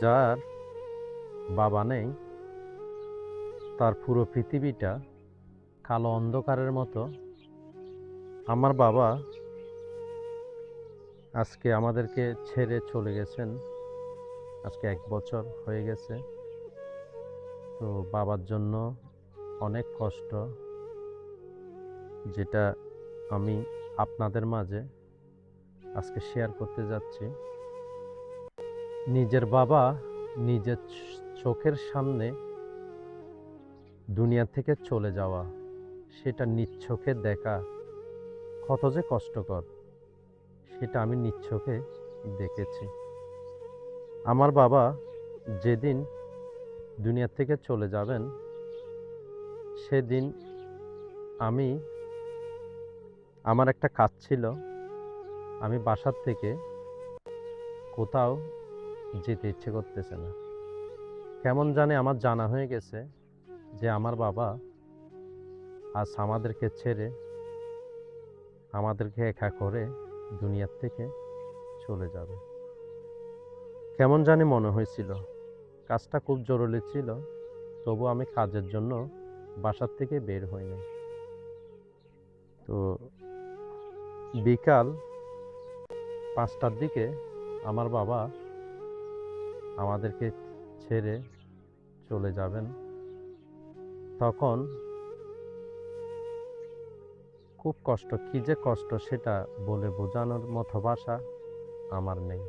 যার বাবা নেই, তার পুরো পৃথিবীটা কালো অন্ধকারের মতো। আমার বাবা আজকে আমাদেরকে ছেড়ে চলে গেছেন। আজকে এক বছর হয়ে গেছে। তো বাবার জন্য অনেক কষ্ট, যেটা আমি আপনাদের মাঝে আজকে শেয়ার করতে যাচ্ছি। নিজের বাবা নিজের চোখের সামনে দুনিয়া থেকে চলে যাওয়া, সেটা চোখে দেখা কত যে কষ্টকর, সেটা আমি চোখে দেখেছি। আমার বাবা যেদিন দুনিয়া থেকে চলে যাবেন, সেদিন আমি, আমার একটা কাজ ছিল, আমি বাসার থেকে কোথাও যেতে ইচ্ছে করতেছে না। কেমন জানে আমার জানা হয়ে গেছে যে আমার বাবা আজ আমাদেরকে ছেড়ে আমাদেরকে একা করে দুনিয়ার থেকে চলে যাবে। কেমন জানি মনে হয়েছিল, কাজটা খুব জরুরি ছিল, তবু আমি কাজের জন্য বাসার থেকে বের হইনি। তো বিকাল পাঁচটার দিকে আমার বাবা আমাদেরকে ছেড়ে চলে যাবেন। তখন খুব কষ্ট, কি যে কষ্ট সেটা বলে বোঝানোর মতো ভাষা আমার নেই।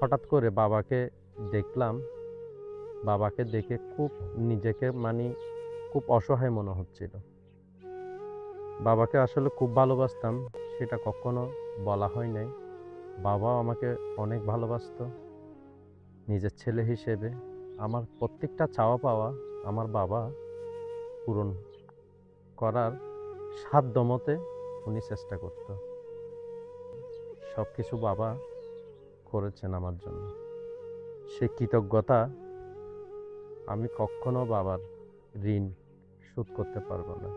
হঠাৎ করে বাবাকে দেখলাম, বাবাকে দেখে খুব নিজেকে মানে খুব অসহায় মনে হচ্ছিল। বাবাকে আসলে খুব ভালোবাসতাম, সেটা কখনো বলা হয় নাই। বাবাও আমাকে অনেক ভালোবাসতো। নিজের ছেলে হিসেবে আমার প্রত্যেকটা চাওয়া পাওয়া আমার বাবা পূরণ করার সাধ্য মতে উনি চেষ্টা করত। সব কিছু বাবা করেছেন আমার জন্য। সে কৃতজ্ঞতা আমি কখনো বাবার ঋণ শোধ করতে পারব না।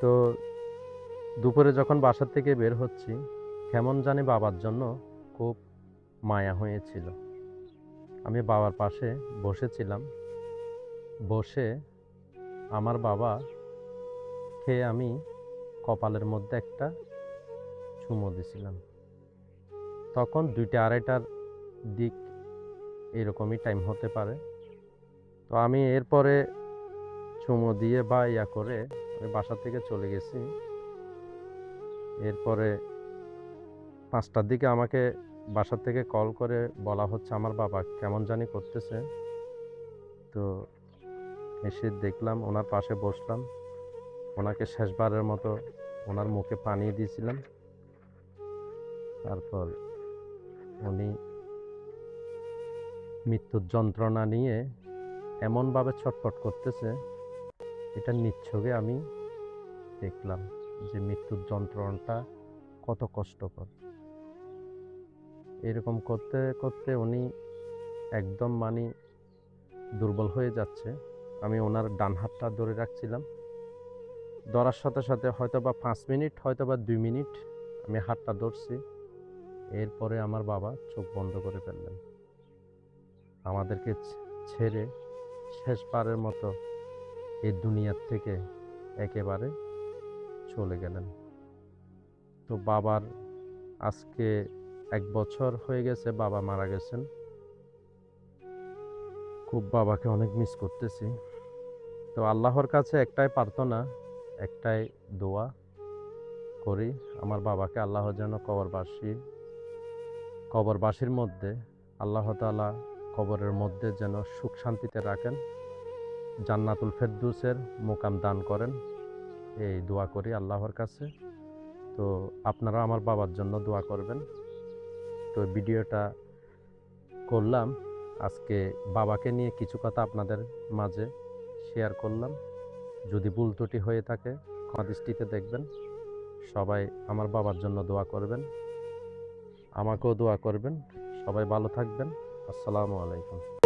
তো দুপুরে যখন বাসার থেকে বের হচ্ছি, কেমন জানি বাবার জন্য খুব মায়া হয়েছিল। আমি বাবার পাশে বসেছিলাম। বসে আমার বাবা খেয়ে আমি কপালের মধ্যে একটা চুমো দিছিলাম। তখন দুইটা আড়াইটার দিক এরকমই টাইম হতে পারে। তো আমি এরপরে চুমো দিয়ে বা ইয়া করে আমি বাসা থেকে চলে গেছি। এরপরে পাঁচটার দিকে আমাকে বাসা থেকে কল করে বলা হচ্ছে আমার বাবা কেমন জানি করতেছে। তো এসে দেখলাম ওনার পাশে বসলাম। ওনাকে শেষবারের মতো ওনার মুখে পানি দিয়েছিলাম। তারপর উনি মৃত্যুর যন্ত্রণা নিয়ে এমনভাবে ছটফট করতেছে, এটা নিচ্ছকে আমি দেখলাম যে মৃত্যুর যন্ত্রণাটা কত কষ্টকর। এরকম করতে করতে উনি একদম মানে দুর্বল হয়ে যাচ্ছে। আমি ওনার ডান হাতটা ধরে রাখছিলাম। ধরার সাথে সাথে হয়তো বা পাঁচ মিনিট হয়তো বা দুই মিনিট আমি হাতটা ধরছি। এরপরে আমার বাবা চোখ বন্ধ করে ফেললেন। আমাদেরকে ছেড়ে শেষবারের মতো এই দুনিয়ার থেকে একেবারে চলে গেলেন। তো বাবার আজকে এক বছর হয়ে গেছে বাবা মারা গেছেন। খুব বাবাকে অনেক মিস করতেছি। তো আল্লাহর কাছে একটাই প্রার্থনা, একটাই দোয়া করি, আমার বাবাকে আল্লাহ যেন কবরবাসী কবরবাসীর মধ্যে, আল্লাহ তাআলা কবরের মধ্যে যেন সুখ শান্তিতে রাখেন, জান্নাতুল ফেরদুসের মোকাম দান করেন, এই দোয়া করি আল্লাহর কাছে। তো আপনারা আমার বাবার জন্য দোয়া করবেন। তো ভিডিওটা করলাম। আজকে বাবাকে নিয়ে কিছু কথা আপনাদের মাঝে শেয়ার করলাম। যদি ভুল ত্রুটি হয়ে থাকে দৃষ্টিতে দেখবেন। সবাই আমার বাবার জন্য দোয়া করবেন। আমাকেও দোয়া করবেন। সবাই ভালো থাকবেন। আসসালামু আলাইকুম।